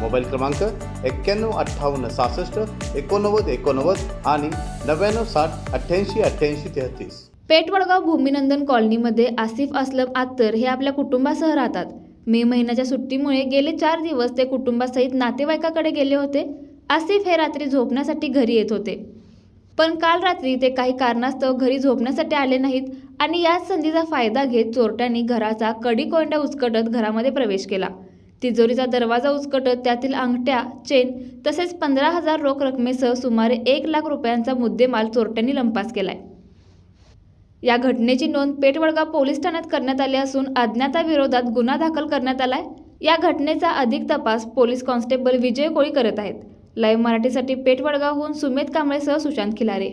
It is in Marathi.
मोबाईल क्रमांक एक्क्याण्णव अठ्ठावन्न सहासष्ट एकोणनव्वद एकोणनव्वद आणि नव्याण्णव साठ अठ्ठ्याऐंशी अठ्ठ्याऐंशी तेहतीस. पेठवडगाव भूमिनंदन कॉलनीमध्ये आसिफ असलम आत्तर हे आपल्या कुटुंबासह राहतात. मे महिन्याच्या सुट्टीमुळे गेले चार दिवस ते कुटुंबासहित नातेवाईकाकडे गेले होते. आसिफ हे रात्री झोपण्यासाठी घरी येत होते. पण काल रात्री ते काही कारणास्तव घरी झोपण्यासाठी आले नाहीत आणि याच संधीचा फायदा घेत चोरट्यांनी घराचा कडी कोंडा उचकटत घरामध्ये प्रवेश केला. तिजोरीचा दरवाजा उचकटत त्यातील अंगठ्या चेन तसेच पंधरा हजार रोख रकमेसह सुमारे एक लाख रुपयांचा मुद्देमाल चोरट्यांनी लंपास केलाय. या घटनेची नोंद पेठवडगाव पोलीस ठाण्यात करण्यात आली असून अज्ञाताविरोधात गुन्हा दाखल करण्यात आलाय. या घटनेचा अधिक तपास पोलीस कॉन्स्टेबल विजय कोळी करत आहेत. लाईव्ह मराठीसाठी पेठवडगावहून सुमेध कांबळेसह सुशांत खिलारे.